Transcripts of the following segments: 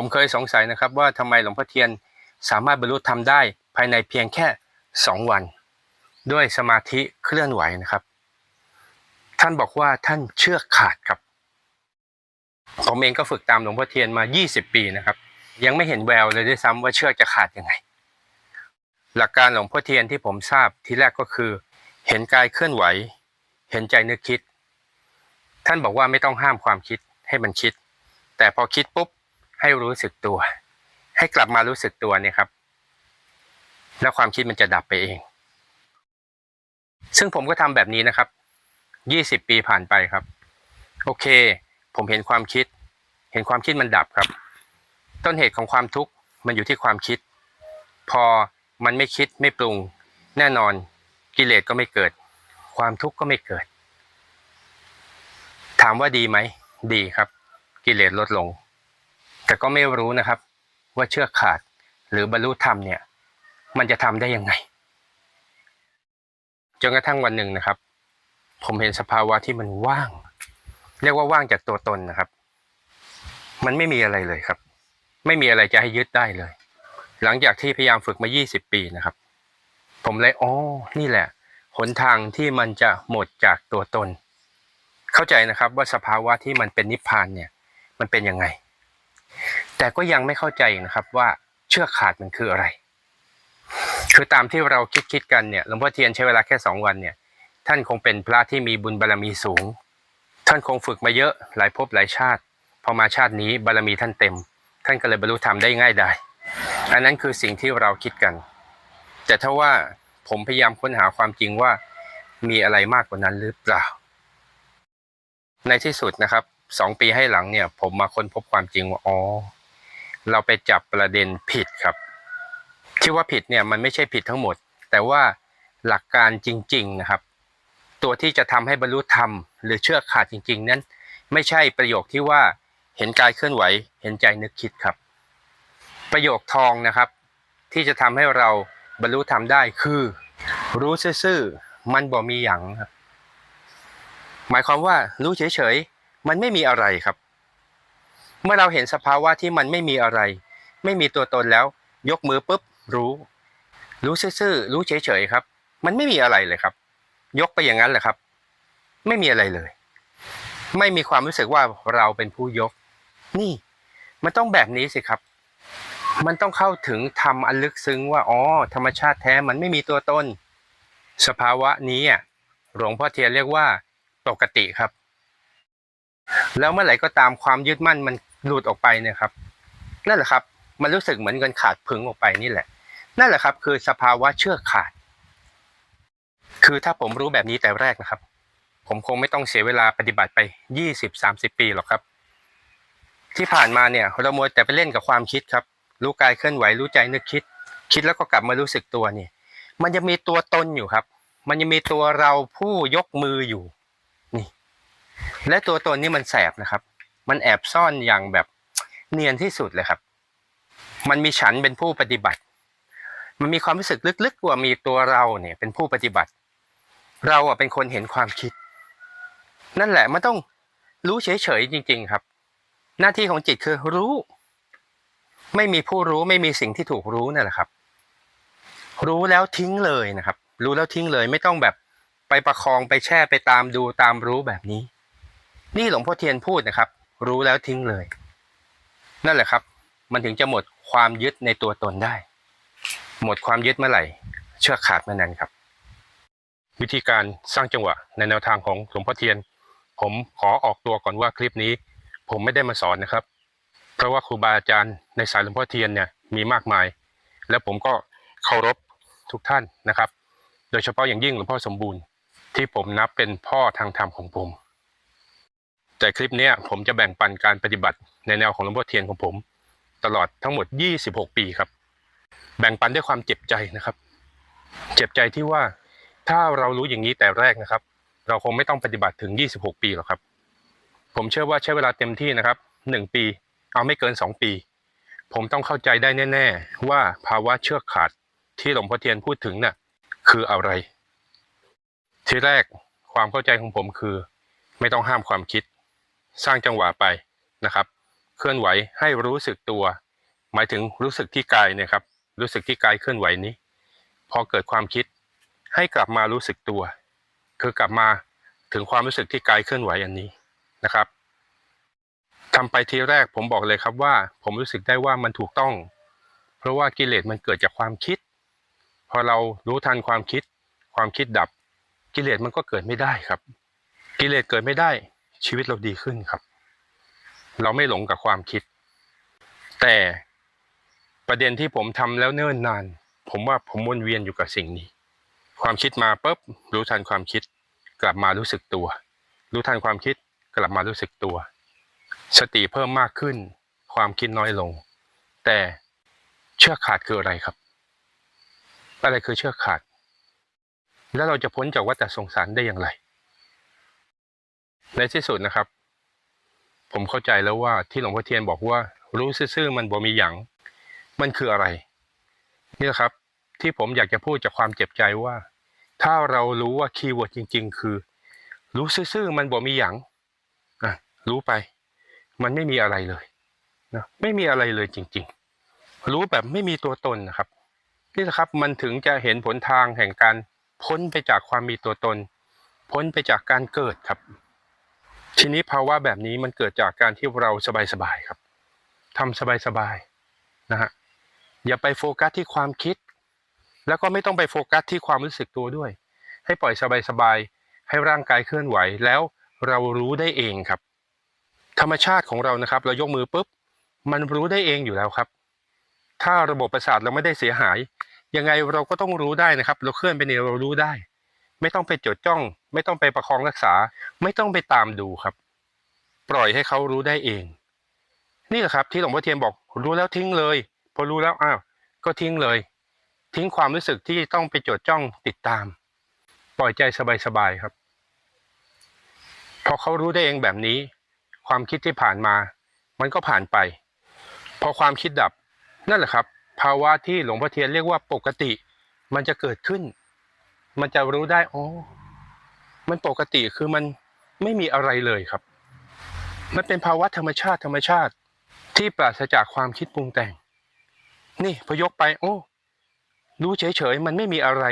ผมเคยสงสัยนะครับว่าทำไมหลวงพ่อเทียนสามารถบรรลุธรรมได้ภายในเพียงแค่สองวัน ด้วยสมาธิเคลื่อนไหวนะครับ ท่านบอกว่าท่านเชื่อขาดครับ ผมเองก็ฝึกตามหลวงพ่อเทียนมา 20 ปีนะครับ ยังไม่เห็นแววเลยด้วยซ้ำว่าเชือกจะขาดยังไง หลักการหลวงพ่อเทียนที่ผมทราบทีแรกก็คือ เห็นกายเคลื่อนไหว เห็นใจนึกคิด ท่านบอกว่าไม่ต้องห้ามความคิดให้มันคิด แต่พอคิดปุ๊บ ให้รู้สึกตัว ให้กลับมารู้สึกตัวเนี่ยครับ แล้วความคิดมันจะดับไปเอง ซึ่งผมก็ทำแบบนี้นะครับ20ปีผ่านไปครับ โอเค ผมเห็นความคิด เห็นความคิดมันดับครับ ต้นเหตุของความทุกข์มันอยู่ที่ความคิด พอมันไม่คิดไม่ปรุง แน่นอนกิเลสก็ไม่เกิด ความทุกข์ก็ไม่เกิด ถามว่าดีไหม ดีครับ กิเลสลดลง แต่ก็ไม่รู้นะครับ ว่าเชื่อขาดหรือบรรลุธรรมเนี่ย มันจะทำได้ยังไงจนกระทั่งวันหนึ่งนะครับ ผมเห็นสภาวะที่มันว่าง เรียกว่าว่างจากตัวตนนะครับ มันไม่มีอะไรเลยครับ ไม่มีอะไรจะให้ยึดได้เลย หลังจากที่พยายามฝึกมา 20 ปีนะครับ ผมเลยอ๋อนี่แหละหนทางที่มันจะหมดจากตัวตน เข้าใจนะครับว่าสภาวะที่มันเป็นนิพพานเนี่ย มันเป็นยังไง แต่ก็ยังไม่เข้าใจนะครับว่าเชือกขาดมันคืออะไร คือตามที่เราคิดคิดกันเนี่ยหลวงพ่อเทียนใช้เวลาแค่สองวันเนี่ย ท่านคงเป็นพระที่มีบุญบารมีสูง ท่านคงฝึกมาเยอะหลายภพหลายชาติ พอมาชาตินี้บารมีท่านเต็ม ท่านก็เลยบรรลุธรรมได้ง่ายได้อันนั้นคือสิ่งที่เราคิดกัน แต่ถ้าว่าผมพยายามค้นหาความจริงว่ามีอะไรมากกว่านั้นหรือเปล่า ในที่สุดนะครับ สองปีให้หลังเนี่ย ผมมาค้นพบความจริงว่าอ๋อเราไปจับประเด็นผิดครับ ที่ว่าผิดเนี่ยมันไม่ใช่ผิดทั้งหมด แต่ว่าหลักการจริง ๆนะครับ ตัวที่จะทำให้บรรลุธรรม หรือเชื่อขาดจริง ๆ นั้น ไม่ใช่ประโยคที่ว่าเห็นกายเคลื่อนไหว เห็นใจนึกคิดครับ ประโยคทองนะครับ ที่จะทำให้เราบรรลุธรรมได้คือ รู้ซื่อๆมันบ่มีหยังครับหมายความว่ารู้เฉยๆ มันไม่มีอะไรครับ เมื่อเราเห็นสภาวะที่มันไม่มีอะไร ไม่มีตัวตนแล้ว ยกมือปุ๊บรู้ รู้ซื่อๆรู้เฉยๆครับ มันไม่มีอะไรเลยครับ ยกไปอย่างนั้นแหละครับ ไม่มีอะไรเลย ไม่มีความรู้สึกว่าเราเป็นผู้ยก นี่ มันต้องแบบนี้สิครับมันต้องเข้าถึงธรรมอันลึกซึ้งว่าอ๋อธรรมชาติแท้มันไม่มีตัวตน สภาวะนี้อะหลวงพ่อเทียนเรียกว่า ปกติครับ แล้วเมื่อไหร่ก็ตามความยึดมั่นมันหลุดออกไปเนี่ยครับ นั่นแหละครับ มันรู้สึกเหมือนเงินขาดผึงออกไปนี่แหละ นั่นแหละครับ คือสภาวะเชื่อขาด คือถ้าผมรู้แบบนี้แต่แรกนะครับ ผมคงไม่ต้องเสียเวลาปฏิบัติไปยี่สิบสามสิบปีหรอกครับ ที่ผ่านมาเนี่ยเรามัวแต่ไปเล่นกับความคิดครับ รู้กายเคลื่อนไหวรู้ใจนึกคิด คิดแล้วก็กลับมารู้สึกตัวนี่มันจะมีตัวตนอยู่ครับ มันยังมีตัวเราผู้ยกมืออยู่ และตัวตนนี่มันแสบนะครับ มันแอบซ่อนอย่างแบบเนียนที่สุดเลยครับ มันมีฉันเป็นผู้ปฏิบัติ มันมีความรู้สึกลึกๆว่ามีตัวเราเนี่ยเป็นผู้ปฏิบัติ เราอะเป็นคนเห็นความคิด นั่นแหละมันต้องรู้เฉยๆจริง ๆครับ หน้าที่ของจิตคือรู้ ไม่มีผู้รู้ไม่มีสิ่งที่ถูกรู้นั่นแหละครับ รู้แล้วทิ้งเลยนะครับ รู้แล้วทิ้งเลย ไม่ต้องแบบไปประคองไปแช่ไปตามดูตามรู้แบบนี้ นี่หลวงพ่อเทียนพูดนะครับ รู้แล้วทิ้งเลย นั่นแหละครับ มันถึงจะหมดความยึดในตัวตนได้ หมดความยึดเมื่อไหร่ เชือกขาดเมื่อนั้นครับ วิธีการสร้างจังหวะในแนวทางของหลวงพ่อเทียน ผมขอออกตัวก่อนว่าคลิปนี้ ผมไม่ได้มาสอนนะครับ เพราะว่าครูบาอาจารย์ในสายหลวงพ่อเทียนเนี่ยมีมากมาย แล้วผมก็เคารพทุกท่านนะครับ โดยเฉพาะอย่างยิ่งหลวงพ่อสมบูรณ์ ที่ผมนับเป็นพ่อทางธรรมของผม แต่คลิปนี้ผมจะแบ่งปันการปฏิบัติในแนวของหลวงพ่อเทียนของผม ตลอดทั้งหมด 26 ปีครับ แบ่งปันด้วยความเจ็บใจนะครับ เจ็บใจที่ว่าถ้าเรารู้อย่างนี้แต่แรกนะครับ เราคงไม่ต้องปฏิบัติถึง 26 ปีหรอกครับ ผมเชื่อว่าใช้เวลาเต็มที่นะครับ 1 ปี เอาไม่เกิน 2 ปี ผมต้องเข้าใจได้แน่ ๆ ว่าภาวะเชือกขาดที่หลวงพ่อเทียนพูดถึงน่ะคืออะไร ทีแรกความเข้าใจของผมคือ ไม่ต้องห้ามความคิด สร้างจังหวะไปนะครับ เคลื่อนไหวให้รู้สึกตัว หมายถึงรู้สึกที่กายเนะครับ รู้สึกที่กายเคลื่อนไหวนี้ พอเกิดความคิดให้กลับมารู้สึกตัว คือกลับมาถึงความรู้สึกที่กายเคลื่อนไหวอันนี้นะครับทำไปทีแรกผมบอกเลยครับว่า ผมรู้สึกได้ว่ามันถูกต้อง เพราะว่ากิเลสมันเกิดจากความคิด พอเรารู้ทันความคิด ความคิดดับ กิเลสมันก็เกิดไม่ได้ครับ กิเลสเกิดไม่ได้ ชีวิตเราดีขึ้นครับ เราไม่หลงกับความคิด แต่ประเด็นที่ผมทำแล้วเนิ่นนาน ผมว่าผมวนเวียนอยู่กับสิ่งนี้ ความคิดมาปุ๊บรู้ทันความคิด กลับมารู้สึกตัว รู้ทันความคิดกลับมารู้สึกตัว สติเพิ่มมากขึ้น ความคิดน้อยลง แต่เชือกขาดคืออะไรครับ อะไรคือเชือกขาด แล้วเราจะพ้นจากวัฏสงสารได้อย่างไร ในที่สุดนะครับ ผมเข้าใจแล้วว่าที่หลวงพ่อเทียนบอกว่า รู้ซื่อๆมันบ่มีหยังมันคืออะไร นี่แหละครับ ที่ผมอยากจะพูดจากความเจ็บใจว่า ถ้าเรารู้ว่าคีย์เวิร์ดจริง ๆ คือ รู้ซื่อๆมันบ่มีหยังอะรู้ไป มันไม่มีอะไรเลยนะไม่มีอะไรเลยจริง ๆ รู้แบบไม่มีตัวตนนะครับนี่แหละครับมันถึงจะเห็นผลทางแห่งการพ้นไปจากความมีตัวตน พ้นไปจากการเกิดครับ ทีนี้ภาวะแบบนี้มันเกิดจากการที่เราสบายๆครับทำสบายๆนะฮะอย่าไปโฟกัสที่ความคิด แล้วก็ไม่ต้องไปโฟกัสที่ความรู้สึกตัวด้วย ให้ปล่อยสบายๆให้ร่างกายเคลื่อนไหวแล้วเรารู้ได้เองครับ ธรรมชาติของเรานะครับ เรายกมือปุ๊บมันรู้ได้เองอยู่แล้วครับ ถ้าระบบประสาทเราไม่ได้เสียหาย ยังไงเราก็ต้องรู้ได้นะครับ เราเคลื่อนไปเนี่ยเรารู้ได้ ไม่ต้องไปจดจ้อง ไม่ต้องไปประคองรักษา ไม่ต้องไปตามดูครับ ปล่อยให้เขารู้ได้เอง นี่แหละครับ ที่หลวงพ่อเทียนบอกรู้แล้วทิ้งเลย พอรู้แล้วอ้าวก็ทิ้งเลย ทิ้งความรู้สึกที่ต้องไปจดจ้องติดตาม ปล่อยใจสบายๆครับ พอเขารู้ได้เองแบบนี้ ความคิดที่ผ่านมา มันก็ผ่านไป พอความคิดดับ นั่นแหละครับ ภาวะที่หลวงพ่อเทียนเรียกว่าปกติ มันจะเกิดขึ้น มันจะรู้ได้อ๋อมันปกติคือมันไม่มีอะไรเลยครับ มันเป็นภาวะธรรมชาติธรรมชาติที่ปราศจากความคิดปรุงแต่ง นี่พยกไป โอ้ รู้เฉยๆมันไม่มีอะไร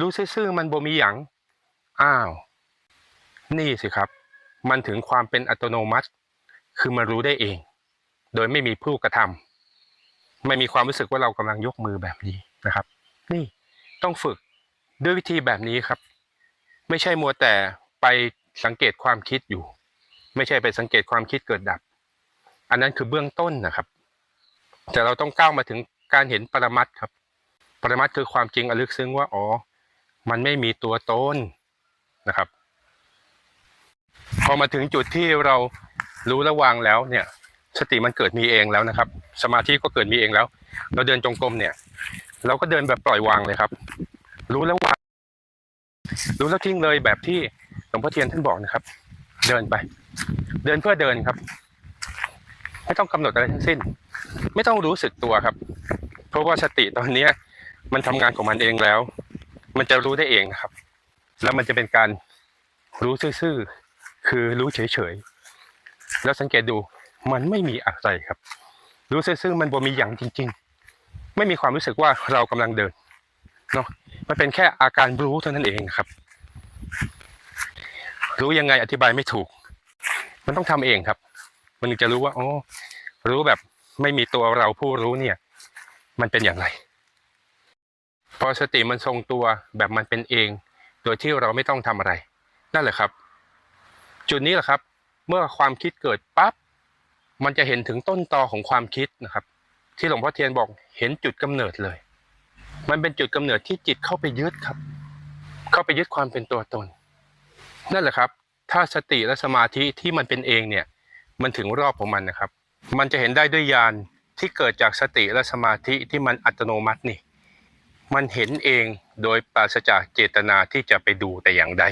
รู้ซื่อๆมันบ่มีหยังอ้าว นี่สิครับ มันถึงความเป็นอัตโนมัติ คือมันรู้ได้เอง โดยไม่มีผู้กระทำไม่มีความรู้สึกว่าเรากำลังยกมือแบบนี้นะครับ นี่ต้องฝึก ด้วยวิธีแบบนี้ครับ ไม่ใช่มัวแต่ไปสังเกตความคิดอยู่ ไม่ใช่ไปสังเกตความคิดเกิดดับ อันนั้นคือเบื้องต้นนะครับ แต่เราต้องก้าวมาถึงการเห็นปรมัตครับ ปรมัตคือความจริงอลึกซึ้งว่าอ๋อ มันไม่มีตัวตนนะครับ พอมาถึงจุดที่เรารู้และวางแล้วเนี่ย สติมันเกิดมีเองแล้วนะครับ สมาธิก็เกิดมีเองแล้ว เราเดินจงกรมเนี่ย เราก็เดินแบบปล่อยวางเลยครับ รู้แล้ววางรู้แล้วทิ้งเลยแบบที่หลวงพ่อเทียนท่านบอกนะครับ เดินไป เดินเพื่อเดินครับ ไม่ต้องกำหนดอะไรทั้งสิ้น ไม่ต้องรู้สึกตัวครับ เพราะว่าสติตอนเนี้ย มันทำงานของมันเองแล้ว มันจะรู้ได้เองนะครับ แล้วมันจะเป็นการรู้ซื่อๆคือรู้เฉยๆแล้วสังเกตดูมันไม่มีอะไรครับ รู้ซื่อๆมันบ่มีอย่างจริง ๆ ไม่มีความรู้สึกว่าเรากำลังเดิน เนาะมันเป็นแค่อาการรู้เท่านั้นเองครับ รู้ยังไงอธิบายไม่ถูก มันต้องทำเองครับ มันจะรู้ว่าอ๋อรู้แบบไม่มีตัวเราผู้รู้เนี่ย มันเป็นอย่างไร พอสติมันทรงตัวแบบมันเป็นเอง โดยที่เราไม่ต้องทำอะไร นั่นแหละครับ จุดนี้แหละครับ เมื่อความคิดเกิดปั๊บมันจะเห็นถึงต้นตอของความคิดนะครับ ที่หลวงพ่อเทียนบอกเห็นจุดกำเนิดเลย มันเป็นจุดกำเนิดที่จิตเข้าไปยึดครับ เข้าไปยึดความเป็นตัวตน นั่นแหละครับ ถ้าสติและสมาธิที่มันเป็นเองเนี่ย มันถึงรอบของมันนะครับ มันจะเห็นได้ด้วยญาณที่เกิดจากสติและสมาธิที่มันอัตโนมัตินี่ มันเห็นเองโดยปราศจากเจตนาที่จะไปดูแต่อย่างใด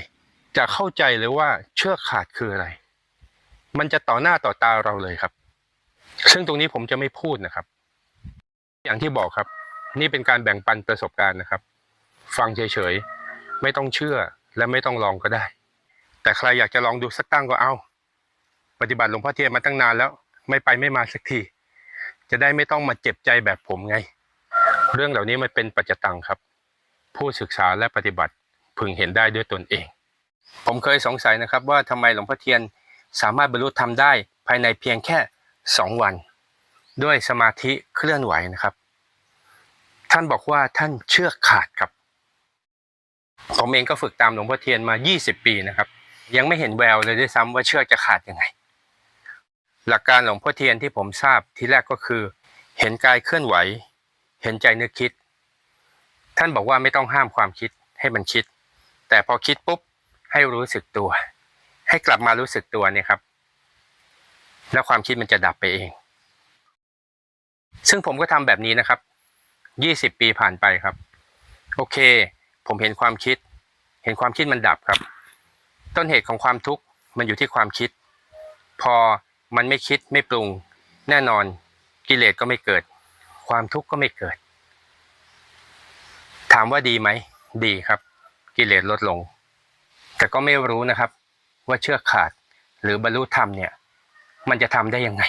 จะเข้าใจเลยว่าเชือกขาดคืออะไร มันจะต่อหน้าต่อตาเราเลยครับ ซึ่งตรงนี้ผมจะไม่พูดนะครับ อย่างที่บอกครับ นี่เป็นการแบ่งปันประสบการณ์นะครับ ฟังเฉยๆ ไม่ต้องเชื่อและไม่ต้องลองก็ได้ แต่ใครอยากจะลองดูสักตั้งก็เอา ปฏิบัติหลวงพ่อเทียนมาตั้งนานแล้ว ไม่ไปไม่มาสักที จะได้ไม่ต้องมาเจ็บใจแบบผมไง เรื่องเหล่านี้มันเป็นปัจจตังครับ ผู้ศึกษาและปฏิบัติพึงเห็นได้ด้วยตนเอง ผมเคยสงสัยนะครับว่าทำไมหลวงพ่อเทียนสามารถบรรลุธรรมได้ภายในเพียงแค่สองวัน ด้วยสมาธิเคลื่อนไหวนะครับ ท่านบอกว่าท่านเชื่อขาดครับ ผมเองก็ฝึกตามหลวงพ่อเทียนมา 20 ปีนะครับ ยังไม่เห็นแววเลยด้วยซ้ำว่าเชือกจะขาดยังไง หลักการหลวงพ่อเทียนที่ผมทราบที่แรกก็คือ เห็นกายเคลื่อนไหว เห็นใจนึกคิด ท่านบอกว่าไม่ต้องห้ามความคิดให้มันคิด แต่พอคิดปุ๊บให้รู้สึกตัว ให้กลับมารู้สึกตัวเนี่ยครับ แล้วความคิดมันจะดับไปเอง ซึ่งผมก็ทำแบบนี้นะครับ 20ปีผ่านไปครับ โอเค ผมเห็นความคิด เห็นความคิดมันดับครับ ต้นเหตุของความทุกข์มันอยู่ที่ความคิด พอมันไม่คิดไม่ปรุง แน่นอนกิเลสก็ไม่เกิด ความทุกข์ก็ไม่เกิด ถามว่าดีไหม ดีครับ กิเลสลดลง แต่ก็ไม่รู้นะครับ ว่าเชือกขาดหรือบรรลุธรรมเนี่ย มันจะทำได้ยังไง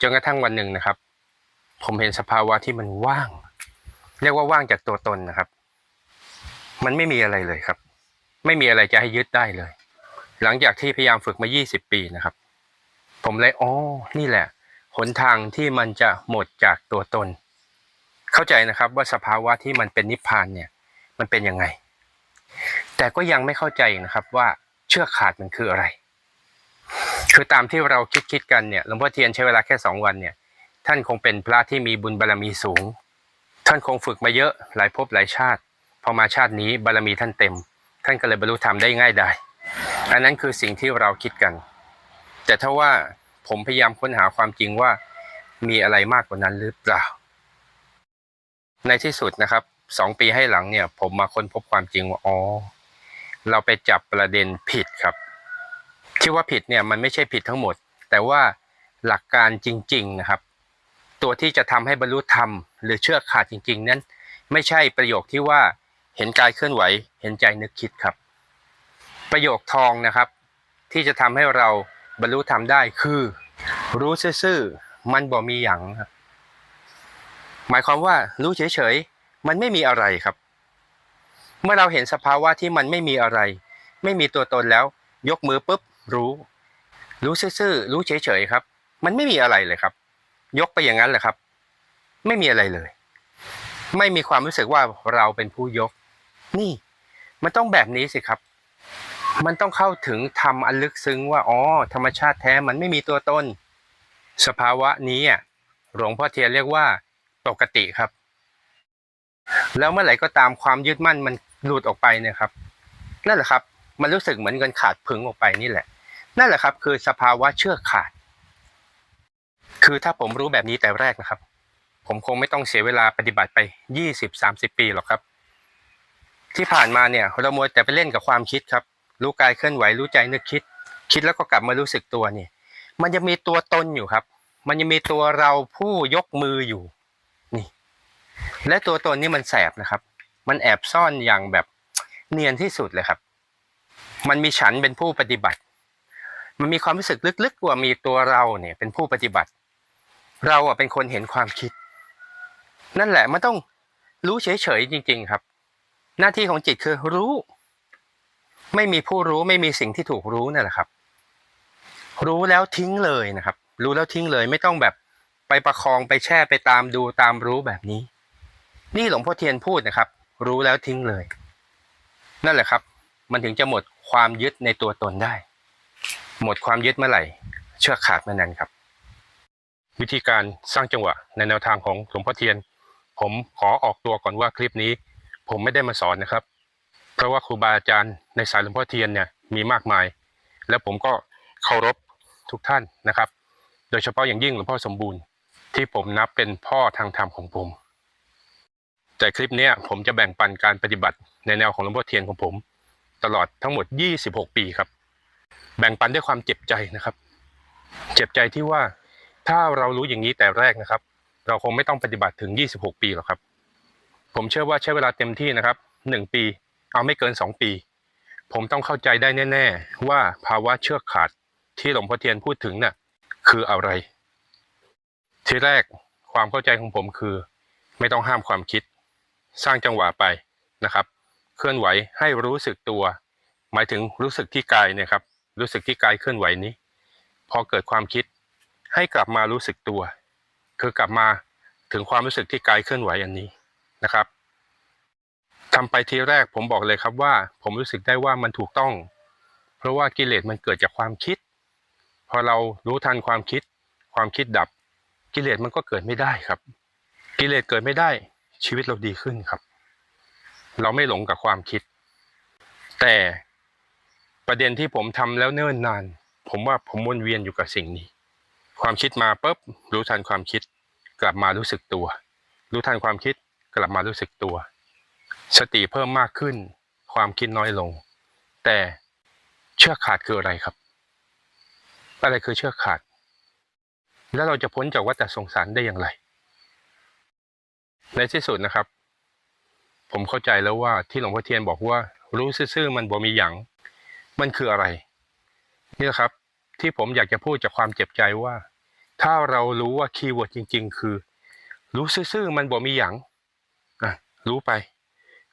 จนกระทั่งวันหนึ่งนะครับ ผมเห็นสภาวะที่มันว่าง เรียกว่าว่างจากตัวตนนะครับ มันไม่มีอะไรเลยครับ ไม่มีอะไรจะให้ยึดได้เลย หลังจากที่พยายามฝึกมา 20 ปีนะครับ ผมเลยอ๋อนี่แหละหนทางที่มันจะหมดจากตัวตน เข้าใจนะครับว่าสภาวะที่มันเป็นนิพพานเนี่ย มันเป็นยังไง แต่ก็ยังไม่เข้าใจนะครับว่าเชือกขาดมันคืออะไร คือตามที่เราคิดคิดกันเนี่ยหลวงพ่อเทียนใช้เวลาแค่สองวันเนี่ย ท่านคงเป็นพระที่มีบุญบารรมีสูง ท่านคงฝึกมาเยอะหลายภพหลายชาติ พอมาชาตินี้บารรมีท่านเต็ม ท่านก็เลยบรรลุธรรมได้ง่ายได้อันนั้นคือสิ่งที่เราคิดกัน แต่ถ้าว่าผมพยายามค้นหาความจริงว่ามีอะไรมากกว่านั้นหรือเปล่า ในที่สุดนะครับสองปีให้หลังเนี่ย ผมมาค้นพบความจริงว่าอ๋อเราไปจับประเด็นผิดครับ ที่ว่าผิดเนี่ยมันไม่ใช่ผิดทั้งหมด แต่ว่าหลักการจริง ๆ นะครับ ตัวที่จะทำให้บรรลุธรรมหรือเชื่อขาดจริง ๆ นั้น ไม่ใช่ประโยคที่ว่าเห็นกายเคลื่อนไหว เห็นใจนึกคิดครับ ประโยคทองนะครับ ที่จะทำให้เราบรรลุธรรมได้คือ รู้ซื่อๆมันบ่มีหยังครับหมายความว่ารู้เฉยๆมันไม่มีอะไรครับ เมื่อเราเห็นสภาวะที่มันไม่มีอะไร ไม่มีตัวตนแล้ว ยกมือปุ๊บรู้ รู้ซื่อๆรู้เฉยๆครับ มันไม่มีอะไรเลยครับ ยกไปอย่างนั้นแหละครับ ไม่มีอะไรเลย ไม่มีความรู้สึกว่าเราเป็นผู้ยก นี่ มันต้องแบบนี้สิครับ มันต้องเข้าถึงธรรมอันลึกซึ้งว่าอ๋อธรรมชาติแท้มันไม่มีตัวตนสภาวะนี้อะหลวงพ่อเทียนเรียกว่าปกติครับ แล้วเมื่อไหร่ก็ตามความยึดมั่นมันหลุดออกไปเนี่ยครับนั่นแหละครับ มันรู้สึกเหมือนเงินขาดผึงออกไปนี่แหละ นั่นแหละครับ คือสภาวะเชื่อขาด คือถ้าผมรู้แบบนี้แต่แรกนะครับ ผมคงไม่ต้องเสียเวลาปฏิบัติไปยี่สิบสามสิบปีหรอกครับ ที่ผ่านมาเนี่ยเรามัวแต่ไปเล่นกับความคิดครับ รู้กายเคลื่อนไหวรู้ใจนึกคิด คิดแล้วก็กลับมารู้สึกตัวนี่มันยังมีตัวตนอยู่ครับ มันยังมีตัวเราผู้ยกมืออยู่นี่ และตัวตนนี่มันแสบนะครับ มันแอบซ่อนอย่างแบบเนียนที่สุดเลยครับ มันมีฉันเป็นผู้ปฏิบัติ มันมีความรู้สึกลึกๆว่ามีตัวเราเนี่ยเป็นผู้ปฏิบัติ เราอะเป็นคนเห็นความคิด นั่นแหละมันต้องรู้เฉยๆจริง ๆ ครับ หน้าที่ของจิตคือรู้ ไม่มีผู้รู้ไม่มีสิ่งที่ถูกรู้นั่นแหละครับ รู้แล้วทิ้งเลยนะครับ รู้แล้วทิ้งเลยไม่ต้องแบบไปประคองไปแช่ไปตามดูตามรู้แบบนี้ นี่หลวงพ่อเทียนพูดนะครับ รู้แล้วทิ้งเลย นั่นแหละครับ มันถึงจะหมดความยึดในตัวตนได้ หมดความยึดเมื่อไหร่ เชือกขาดเมื่อนั้นครับ วิธีการสร้างจังหวะในแนวทางของหลวงพ่อเทียน ผมขอออกตัวก่อนว่าคลิปนี้ ผมไม่ได้มาสอนนะครับ เพราะว่าครูบาอาจารย์ในสายหลวงพ่อเทียนเนี่ยมีมากมาย และผมก็เคารพทุกท่านนะครับ โดยเฉพาะอย่างยิ่งหลวงพ่อสมบูรณ์ ที่ผมนับเป็นพ่อทางธรรมของผม แต่คลิปนี้ผมจะแบ่งปันการปฏิบัติในแนวของหลวงพ่อเทียนของผม ตลอดทั้งหมด 26 ปีครับ แบ่งปันด้วยความเจ็บใจนะครับ เจ็บใจที่ว่า ถ้าเรารู้อย่างนี้แต่แรกนะครับ เราคงไม่ต้องปฏิบัติถึง 26 ปีหรอกครับ ผมเชื่อว่าใช้เวลาเต็มที่นะครับ 1 ปี เอาไม่เกิน 2 ปี ผมต้องเข้าใจได้แน่ ๆ ว่าภาวะเชือกขาดที่หลวงพ่อเทียนพูดถึงน่ะคืออะไร ทีแรกความเข้าใจของผมคือ ไม่ต้องห้ามความคิด สร้างจังหวะไปนะครับ เคลื่อนไหวให้รู้สึกตัว หมายถึงรู้สึกที่กายเนี่ยครับ รู้สึกที่กายเคลื่อนไหวนี้ พอเกิดความคิด ให้กลับมารู้สึกตัว คือกลับมาถึงความรู้สึกที่กายเคลื่อนไหวอันนี้นะครับทำไปทีแรกผมบอกเลยครับว่า ผมรู้สึกได้ว่ามันถูกต้อง เพราะว่ากิเลสมันเกิดจากความคิด พอเรารู้ทันความคิด ความคิดดับ กิเลสมันก็เกิดไม่ได้ครับ กิเลสเกิดไม่ได้ ชีวิตเราดีขึ้นครับ เราไม่หลงกับความคิด แต่ประเด็นที่ผมทำแล้วเนิ่นนาน ผมว่าผมวนเวียนอยู่กับสิ่งนี้ ความคิดมาปุ๊บรู้ทันความคิด กลับมารู้สึกตัว รู้ทันความคิดกลับมารู้สึกตัว สติเพิ่มมากขึ้น ความคิดน้อยลง แต่เชือกขาดคืออะไรครับ อะไรคือเชือกขาด แล้วเราจะพ้นจากวัฏสงสารได้อย่างไร ในที่สุดนะครับ ผมเข้าใจแล้วว่าที่หลวงพ่อเทียนบอกว่า รู้ซื่อๆมันบ่มีหยังมันคืออะไร นี่แหละครับ ที่ผมอยากจะพูดจากความเจ็บใจว่า ถ้าเรารู้ว่าคีย์เวิร์ดจริง ๆ คือ รู้ซื่อๆมันบ่มีหยังอะรู้ไป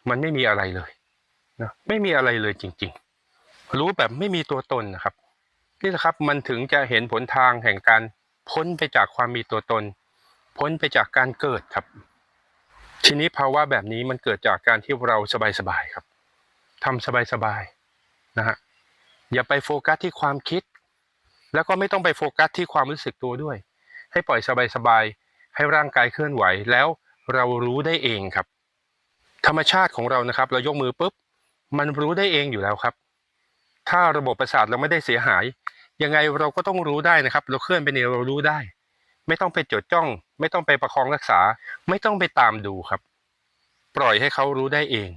มันไม่มีอะไรเลยนะไม่มีอะไรเลยจริง ๆ รู้แบบไม่มีตัวตนนะครับนี่แหละครับมันถึงจะเห็นผลทางแห่งการพ้นไปจากความมีตัวตน พ้นไปจากการเกิดครับ ทีนี้ภาวะแบบนี้มันเกิดจากการที่เราสบายๆครับทำสบายๆนะฮะอย่าไปโฟกัสที่ความคิด แล้วก็ไม่ต้องไปโฟกัสที่ความรู้สึกตัวด้วย ให้ปล่อยสบายๆให้ร่างกายเคลื่อนไหวแล้วเรารู้ได้เองครับ ธรรมชาติของเรานะครับ เรายกมือปุ๊บมันรู้ได้เองอยู่แล้วครับ ถ้าระบบประสาทเราไม่ได้เสียหาย ยังไงเราก็ต้องรู้ได้นะครับ เราเคลื่อนไปเนี่ยเรารู้ได้ ไม่ต้องไปจดจ้อง ไม่ต้องไปประคองรักษา ไม่ต้องไปตามดูครับ ปล่อยให้เขารู้ได้เอง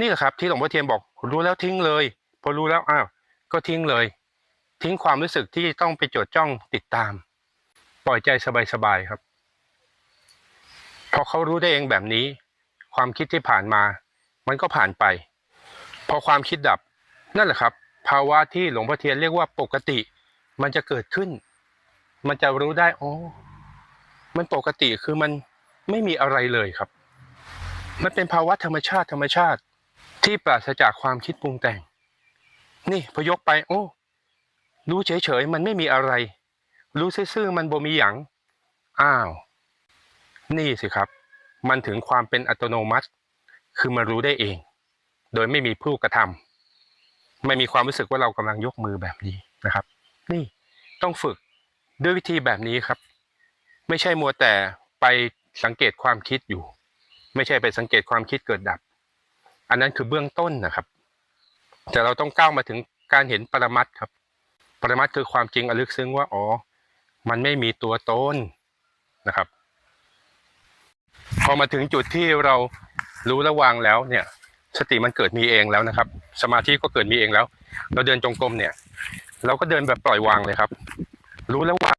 นี่แหละครับที่หลวงพ่อเทียนบอกรู้แล้วทิ้งเลย พอรู้แล้วอ้าวก็ทิ้งเลย ทิ้งความรู้สึกที่ต้องไปจดจ้องติดตาม ปล่อยใจสบายๆครับพอเขารู้ได้เองแบบนี้ ความคิดที่ผ่านมา มันก็ผ่านไป พอความคิดดับนั่นแหละครับ ภาวะที่หลวงพ่อเทียนเรียกว่าปกติ มันจะเกิดขึ้น มันจะรู้ได้อ๋อมันปกติคือมันไม่มีอะไรเลยครับ มันเป็นภาวะธรรมชาติธรรมชาติที่ปราศจากความคิดปรุงแต่ง นี่พยกไป โอ้ รู้เฉยๆมันไม่มีอะไร รู้ซื่อๆมันบ่มีหยังอ้าว นี่สิครับ มันถึงความเป็นอัตโนมัติ คือมันรู้ได้เอง โดยไม่มีผู้กระทำไม่มีความรู้สึกว่าเรากำลังยกมือแบบนี้นะครับ นี่ต้องฝึกด้วยวิธีแบบนี้ครับ ไม่ใช่มัวแต่ไปสังเกตความคิดอยู่ ไม่ใช่ไปสังเกตความคิดเกิดดับ อันนั้นคือเบื้องต้นนะครับ แต่เราต้องก้าวมาถึงการเห็นปรมัตครับ ปรมัตคือความจริงอลึกซึ้งว่าอ๋อ มันไม่มีตัวตนนะครับ พอมาถึงจุดที่เรารู้ระวางแล้วเนี่ย สติมันเกิดมีเองแล้วนะครับ สมาธิก็เกิดมีเองแล้ว เราเดินจงกรมเนี่ย เราก็เดินแบบปล่อยวางเลยครับ รู้แล้ววาง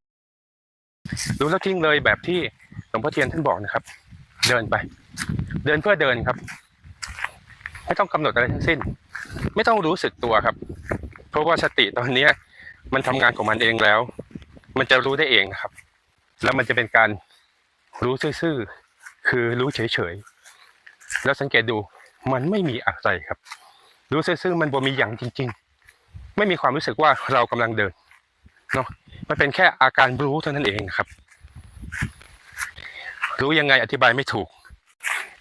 รู้แล้วทิ้งเลยแบบที่หลวงพ่อเทียนท่านบอกนะครับ เดินไป เดินเพื่อเดินครับ ไม่ต้องกำหนดอะไรทั้งสิ้น ไม่ต้องรู้สึกตัวครับ เพราะว่าสติตอนเนี้ย มันทำงานของมันเองแล้ว มันจะรู้ได้เองนะครับ แล้วมันจะเป็นการรู้ซื่อๆคือรู้เฉยๆแล้วสังเกตดูมันไม่มีอะไรครับ รู้ซื่อๆมันบ่มีอย่างจริง ๆ ไม่มีความรู้สึกว่าเรากำลังเดินเนาะมันเป็นแค่อาการรู้เท่านั้นเองครับ รู้ยังไงอธิบายไม่ถูก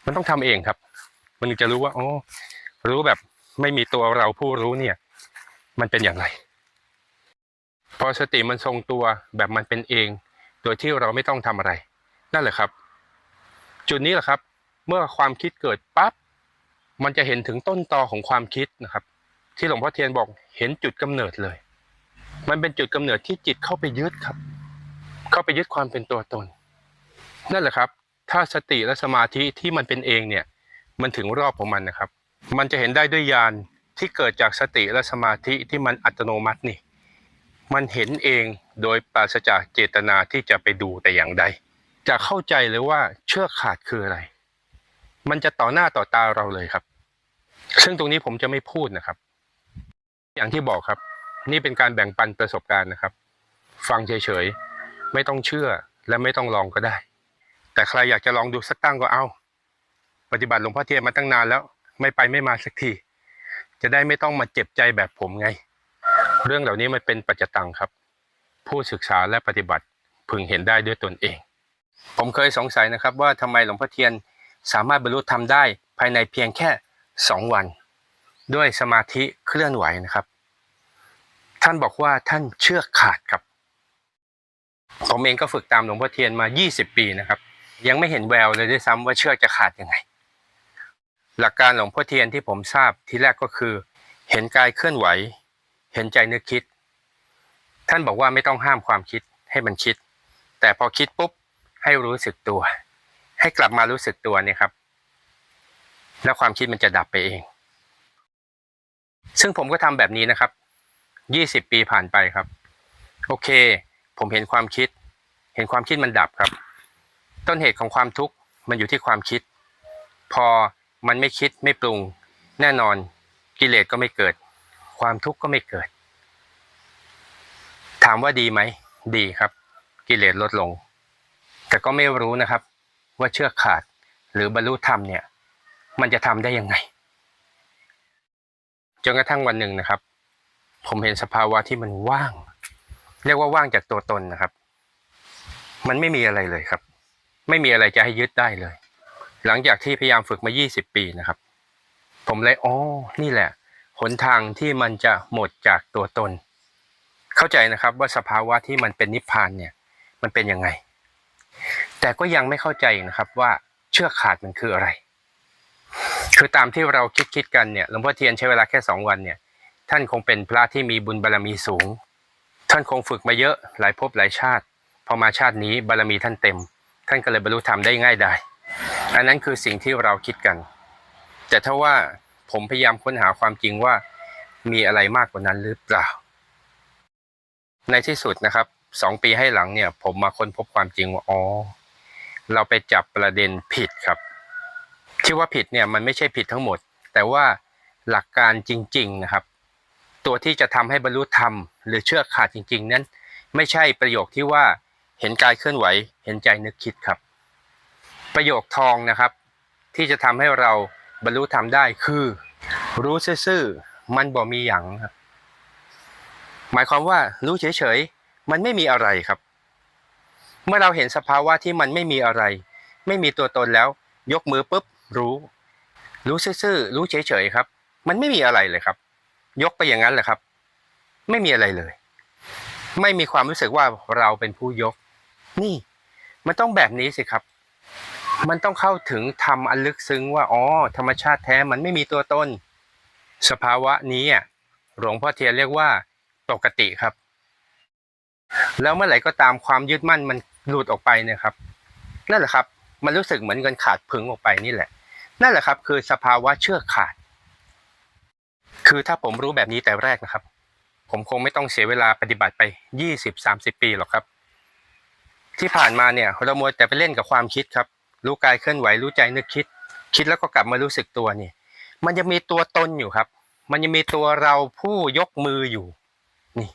มันต้องทำเองครับ มันจะรู้ว่าอ๋อรู้แบบไม่มีตัวเราผู้รู้เนี่ย มันเป็นอย่างไร พอสติมันทรงตัวแบบมันเป็นเอง โดยที่เราไม่ต้องทำอะไร นั่นแหละครับ จุดนี้แหละครับ เมื่อความคิดเกิดปั๊บมันจะเห็นถึงต้นตอของความคิดนะครับ ที่หลวงพ่อเทียนบอกเห็นจุดกำเนิดเลย มันเป็นจุดกำเนิดที่จิตเข้าไปยึดครับ เข้าไปยึดความเป็นตัวตน นั่นแหละครับ ถ้าสติและสมาธิที่มันเป็นเองเนี่ย มันถึงรอบของมันนะครับ มันจะเห็นได้ด้วยญาณที่เกิดจากสติและสมาธิที่มันอัตโนมัตินี่ มันเห็นเองโดยปราศจากเจตนาที่จะไปดูแต่อย่างใด จะเข้าใจเลยว่าเชือกขาดคืออะไร มันจะต่อหน้าต่อตาเราเลยครับ ซึ่งตรงนี้ผมจะไม่พูดนะครับ อย่างที่บอกครับ นี่เป็นการแบ่งปันประสบการณ์นะครับ ฟังเฉยๆ ไม่ต้องเชื่อและไม่ต้องลองก็ได้ แต่ใครอยากจะลองดูสักตั้งก็เอา ปฏิบัติหลวงพ่อเทียนมาตั้งนานแล้ว ไม่ไปไม่มาสักที จะได้ไม่ต้องมาเจ็บใจแบบผมไง เรื่องเหล่านี้มันเป็นปัจจตังครับ ผู้ศึกษาและปฏิบัติพึงเห็นได้ด้วยตนเอง ผมเคยสงสัยนะครับว่าทำไมหลวงพ่อเทียนสามารถบรรลุธรรมได้ภายในเพียงแค่สองวัน ด้วยสมาธิเคลื่อนไหวนะครับ ท่านบอกว่าท่านเชื่อขาดครับ ผมเองก็ฝึกตามหลวงพ่อเทียนมา 20 ปีนะครับ ยังไม่เห็นแววเลยด้วยซ้ำว่าเชือกจะขาดยังไง หลักการหลวงพ่อเทียนที่ผมทราบทีแรกก็คือ เห็นกายเคลื่อนไหว เห็นใจนึกคิด ท่านบอกว่าไม่ต้องห้ามความคิดให้มันคิด แต่พอคิดปุ๊บให้รู้สึกตัว ให้กลับมารู้สึกตัวเนี่ยครับ แล้วความคิดมันจะดับไปเอง ซึ่งผมก็ทำแบบนี้นะครับ20ปีผ่านไปครับ โอเค ผมเห็นความคิด เห็นความคิดมันดับครับ ต้นเหตุของความทุกข์มันอยู่ที่ความคิด พอมันไม่คิดไม่ปรุง แน่นอนกิเลสก็ไม่เกิด ความทุกข์ก็ไม่เกิด ถามว่าดีไหม ดีครับ กิเลสลดลง แต่ก็ไม่รู้นะครับ ว่าเชื่อขาดหรือบรรลุธรรมเนี่ย มันจะทำได้ยังไง จนกระทั่งวันหนึ่งนะครับ ผมเห็นสภาวะที่มันว่าง เรียกว่าว่างจากตัวตนนะครับ มันไม่มีอะไรเลยครับ ไม่มีอะไรจะให้ยึดได้เลย หลังจากที่พยายามฝึกมา 20 ปีนะครับ ผมเลยอ๋อนี่แหละ หนทางที่มันจะหมดจากตัวตน เข้าใจนะครับว่าสภาวะที่มันเป็นนิพพานเนี่ยมันเป็นยังไง แต่ก็ยังไม่เข้าใจนะครับว่าเชือกขาดมันคืออะไร คือตามที่เราคิดคิดกันเนี่ยหลวงพ่อเทียนใช้เวลาแค่สองวันเนี่ย ท่านคงเป็นพระที่มีบุญบารมีสูง ท่านคงฝึกมาเยอะหลายภพหลายชาติ พอมาชาตินี้บารมีท่านเต็ม ท่านก็เลยบรรลุธรรมได้ง่ายได้ อันนั้นคือสิ่งที่เราคิดกัน แต่ถ้าว่า ผมพยายามค้นหาความจริงว่ามีอะไรมากกว่านั้นหรือเปล่า ในที่สุดนะครับสองปีให้หลังเนี่ย ผมมาค้นพบความจริงว่าอ๋อเราไปจับประเด็นผิดครับ ที่ว่าผิดเนี่ยมันไม่ใช่ผิดทั้งหมด แต่ว่าหลักการจริง ๆนะครับ ตัวที่จะทำให้บรรลุธรรม หรือเชื่อขาดจริง ๆ นั้น ไม่ใช่ประโยคที่ว่าเห็นกายเคลื่อนไหว เห็นใจนึกคิดครับ ประโยคทองนะครับ ที่จะทำให้เรา บรรลุธรรมได้คือ รู้ซื่อๆมันบ่มีหยังครับ หมายความว่ารู้เฉยๆมันไม่มีอะไรครับ เมื่อเราเห็นสภาวะที่มันไม่มีอะไร ไม่มีตัวตนแล้ว ยกมือปุ๊บรู้ รู้ซื่อๆรู้เฉยๆครับ มันไม่มีอะไรเลยครับ ยกไปอย่างนั้นแหละครับ ไม่มีอะไรเลย ไม่มีความรู้สึกว่าเราเป็นผู้ยก นี่ มันต้องแบบนี้สิครับ มันต้องเข้าถึงธรรมอันลึกซึ้งว่าอ๋อธรรมชาติแท้มันไม่มีตัวตนสภาวะนี้อะหลวงพ่อเทียนเรียกว่าปกติครับ แล้วเมื่อไหร่ก็ตามความยึดมั่นมันหลุดออกไปเนี่ยครับ นั่นแหละครับ มันรู้สึกเหมือนเงินขาดผึงออกไปนี่แหละ นั่นแหละครับ คือสภาวะเชื่อขาด คือถ้าผมรู้แบบนี้แต่แรกนะครับ ผมคงไม่ต้องเสียเวลาปฏิบัติไปยี่สิบสามสิบปีหรอกครับ ที่ผ่านมาเนี่ยเรามัวแต่ไปเล่นกับความคิดครับ รู้กายเคลื่อนไหวรู้ใจนึกคิด คิดแล้วก็กลับมารู้สึกตัวนี่ มันยังมีตัวตนอยู่ครับ มันยังมีตัวเราผู้ยกมืออยู่นี่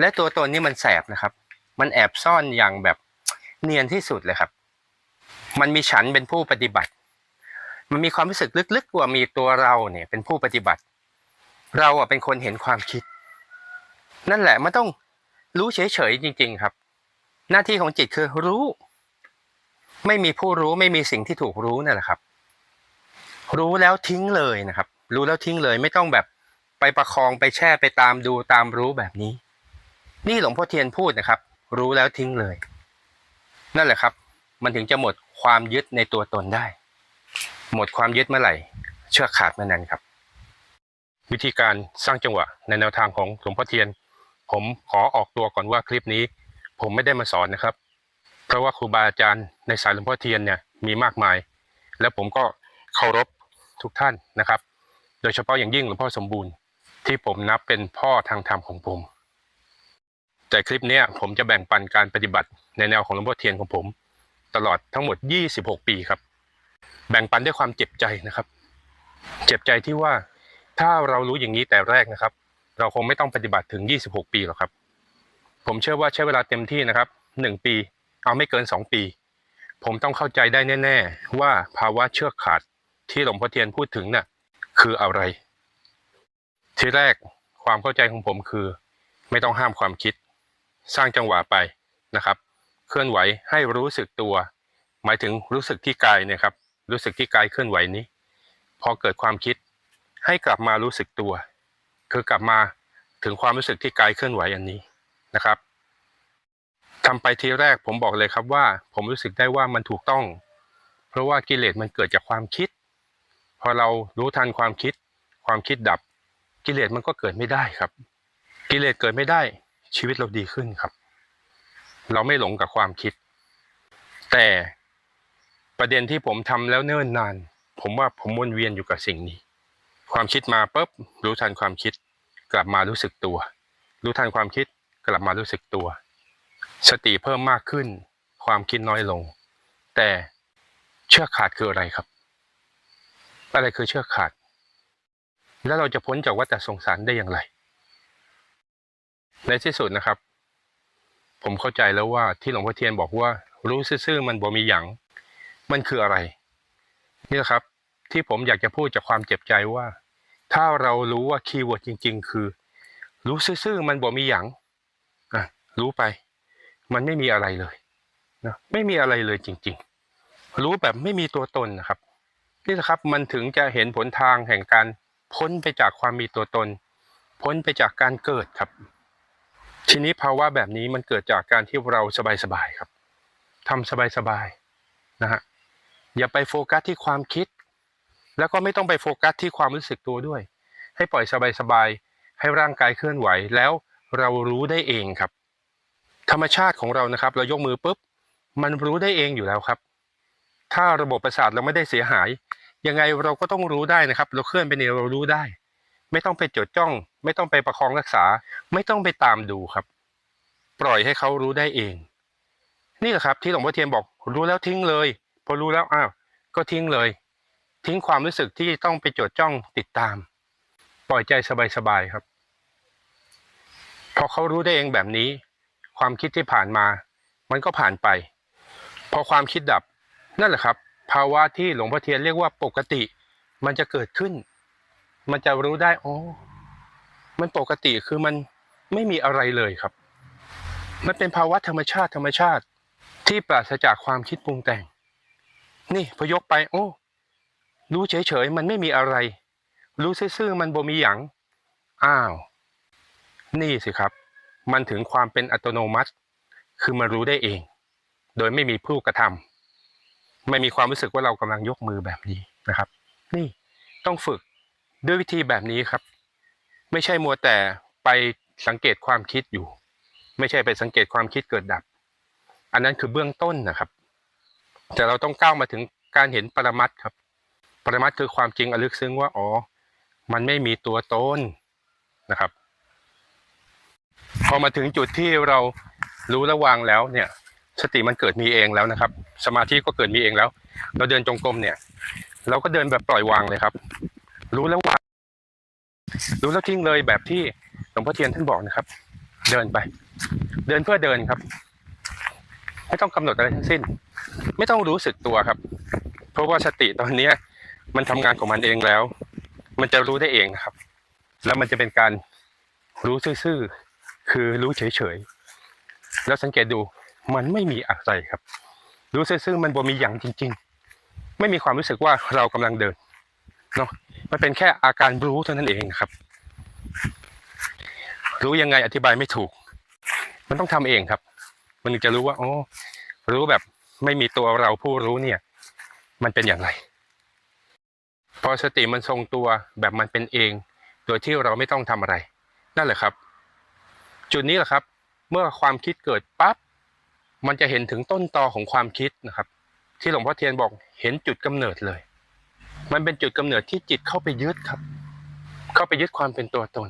และตัวตนนี่มันแสบนะครับ มันแอบซ่อนอย่างแบบเนียนที่สุดเลยครับ มันมีฉันเป็นผู้ปฏิบัติ มันมีความรู้สึกลึกๆว่ามีตัวเราเนี่ย เป็นผู้ปฏิบัติ เราอะเป็นคนเห็นความคิด นั่นแหละมันต้องรู้เฉยๆจริง ๆ ครับ หน้าที่ของจิตคือรู้ ไม่มีผู้รู้ไม่มีสิ่งที่ถูกรู้นั่นแหละครับ รู้แล้วทิ้งเลยนะครับ รู้แล้วทิ้งเลย ไม่ต้องแบบไปประคองไปแช่ไปตามดูตามรู้แบบนี้ นี่หลวงพ่อเทียนพูดนะครับ รู้แล้วทิ้งเลย นั่นแหละครับ มันถึงจะหมดความยึดในตัวตนได้ หมดความยึดเมื่อไหร่ เชือกขาดเมื่อนั้นครับ วิธีการสร้างจังหวะในแนวทางของหลวงพ่อเทียน ผมขอออกตัวก่อนว่าคลิปนี้ ผมไม่ได้มาสอนนะครับ เพราะว่าครูบาอาจารย์ในสายหลวงพ่อเทียนเนี่ยมีมากมาย และผมก็เคารพทุกท่านนะครับ โดยเฉพาะอย่างยิ่งหลวงพ่อสมบูรณ์ ที่ผมนับเป็นพ่อทางธรรมของผม แต่คลิปนี้ผมจะแบ่งปันการปฏิบัติในแนวของหลวงพ่อเทียนของผม ตลอดทั้งหมด 26 ปีครับ แบ่งปันด้วยความเจ็บใจนะครับ เจ็บใจที่ว่าถ้าเรารู้อย่างนี้แต่แรกนะครับ เราคงไม่ต้องปฏิบัติถึง 26 ปีหรอกครับ ผมเชื่อว่าใช้เวลาเต็มที่นะครับ 1 ปี เอาไม่เกิน 2 ปี ผมต้องเข้าใจได้แน่ ๆ ว่าภาวะเชือกขาดที่หลวงพ่อเทียนพูดถึงน่ะคืออะไร ทีแรกความเข้าใจของผมคือ ไม่ต้องห้ามความคิด สร้างจังหวะไปนะครับ เคลื่อนไหวให้รู้สึกตัว หมายถึงรู้สึกที่กายเนี่ยครับ รู้สึกที่กายเคลื่อนไหวนี้ พอเกิดความคิด ให้กลับมารู้สึกตัว คือกลับมาถึงความรู้สึกที่กายเคลื่อนไหวอันนี้นะครับ ทำไปทีแรกผมบอกเลยครับว่า ผมรู้สึกได้ว่ามันถูกต้อง เพราะว่ากิเลสมันเกิดจากความคิด พอเรารู้ทันความคิด ความคิดดับ กิเลสมันก็เกิดไม่ได้ครับ กิเลสเกิดไม่ได้ ชีวิตเราดีขึ้นครับ เราไม่หลงกับความคิด แต่ประเด็นที่ผมทำแล้วเนิ่นนาน ผมว่าผมวนเวียนอยู่กับสิ่งนี้ ความคิดมาปุ๊บรู้ทันความคิด กลับมารู้สึกตัว รู้ทันความคิดกลับมารู้สึกตัว สติเพิ่มมากขึ้น ความคิดน้อยลง แต่เชือกขาดคืออะไรครับ อะไรคือเชือกขาด แล้วเราจะพ้นจากวัฏสงสารได้อย่างไร ในที่สุดนะครับ ผมเข้าใจแล้วว่าที่หลวงพ่อเทียนบอกว่า รู้ซื่อๆมันบ่มีหยังมันคืออะไร นี่แหละครับ ที่ผมอยากจะพูดจากความเจ็บใจว่า ถ้าเรารู้ว่าคีย์เวิร์ดจริง ๆ คือ รู้ซื่อๆมันบ่มีหยังอะรู้ไป มันไม่มีอะไรเลยนะไม่มีอะไรเลยจริง ๆ รู้แบบไม่มีตัวตนนะครับนี่แหละครับมันถึงจะเห็นผลทางแห่งการพ้นไปจากความมีตัวตน พ้นไปจากการเกิดครับ ทีนี้ภาวะแบบนี้มันเกิดจากการที่เราสบายๆครับทำสบายๆนะฮะอย่าไปโฟกัสที่ความคิด แล้วก็ไม่ต้องไปโฟกัสที่ความรู้สึกตัวด้วย ให้ปล่อยสบายๆให้ร่างกายเคลื่อนไหวแล้วเรารู้ได้เองครับ ธรรมชาติของเรานะครับ เรายกมือปุ๊บ มันรู้ได้เองอยู่แล้วครับ ถ้าระบบประสาทเราไม่ได้เสียหาย ยังไงเราก็ต้องรู้ได้นะครับ เราเคลื่อนไปเนี่ยเรารู้ได้ ไม่ต้องไปจดจ้อง ไม่ต้องไปประคองรักษา ไม่ต้องไปตามดูครับ ปล่อยให้เขารู้ได้เอง นี่แหละครับ ที่หลวงพ่อเทียนบอกรู้แล้วทิ้งเลย พอรู้แล้วอ้าวก็ทิ้งเลย ทิ้งความรู้สึกที่ต้องไปจดจ้องติดตาม ปล่อยใจสบายๆครับ พอเขารู้ได้เองแบบนี้ ความคิดที่ผ่านมา มันก็ผ่านไป พอความคิดดับ นั่นแหละครับ ภาวะที่หลวงพ่อเทียนเรียกว่าปกติ มันจะเกิดขึ้น มันจะรู้ได้อ๋อมันปกติคือมันไม่มีอะไรเลยครับ มันเป็นภาวะธรรมชาติธรรมชาติที่ปราศจากความคิดปรุงแต่ง นี่พยกไป โอ้ รู้เฉยๆมันไม่มีอะไร รู้ซื่อๆมันบ่มีหยัง อ้าว นี่สิครับ มันถึงความเป็นอัตโนมัติ คือมันรู้ได้เอง โดยไม่มีผู้กระทำไม่มีความรู้สึกว่าเรากำลังยกมือแบบนี้นะครับ นี่ต้องฝึกด้วยวิธีแบบนี้ครับ ไม่ใช่มัวแต่ไปสังเกตความคิดอยู่ ไม่ใช่ไปสังเกตความคิดเกิดดับ อันนั้นคือเบื้องต้นนะครับ แต่เราต้องก้าวมาถึงการเห็นปรมัตครับ ปรมัตคือความจริงอลึกซึ้งว่าอ๋อ มันไม่มีตัวตนนะครับ พอมาถึงจุดที่เรารู้ระวางแล้วเนี่ย สติมันเกิดมีเองแล้วนะครับ สมาธิก็เกิดมีเองแล้ว เราเดินจงกรมเนี่ย เราก็เดินแบบปล่อยวางเลยครับ รู้แล้ววางรู้แล้วทิ้งเลยแบบที่หลวงพ่อเทียนท่านบอกนะครับ เดินไป เดินเพื่อเดินครับไม่ต้องกำหนดอะไรทั้งสิ้น ไม่ต้องรู้สึกตัวครับ เพราะว่าสติตอนเนี้ย มันทำงานของมันเองแล้ว มันจะรู้ได้เองนะครับ แล้วมันจะเป็นการรู้ซื่อๆ คือรู้เฉยๆ แล้วสังเกตดูมันไม่มีอะไรครับ รู้ซื่อๆมันบ่มีอย่างจริง ๆ ไม่มีความรู้สึกว่าเรากำลังเดินเนาะมันเป็นแค่อาการรู้เท่านั้นเองครับ รู้ยังไงอธิบายไม่ถูก มันต้องทำเองครับ มันจะรู้ว่าอ๋อรู้แบบไม่มีตัวเราผู้รู้เนี่ย มันเป็นอย่างไร พอสติมันทรงตัวแบบมันเป็นเอง โดยที่เราไม่ต้องทำอะไรนั่นแหละครับ จุดนี้แหละครับ เมื่อความคิดเกิดปั๊บมันจะเห็นถึงต้นตอของความคิดนะครับ ที่หลวงพ่อเทียนบอกเห็นจุดกำเนิดเลย มันเป็นจุดกำเนิดที่จิตเข้าไปยึดครับ เข้าไปยึดความเป็นตัวตน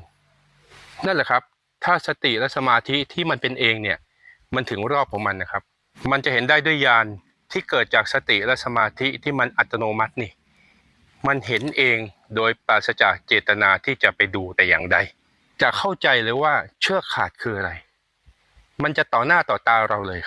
นั่นแหละครับ ถ้าสติและสมาธิที่มันเป็นเองเนี่ย มันถึงรอบของมันนะครับ มันจะเห็นได้ด้วยญาณที่เกิดจากสติและสมาธิที่มันอัตโนมัตินี่ มันเห็นเองโดยปราศจากเจตนาที่จะไปดูแต่อย่างใด จะเข้าใจเลยว่าเชือกขาดคืออะไร มันจะต่อหน้าต่อตาเราเลยครับ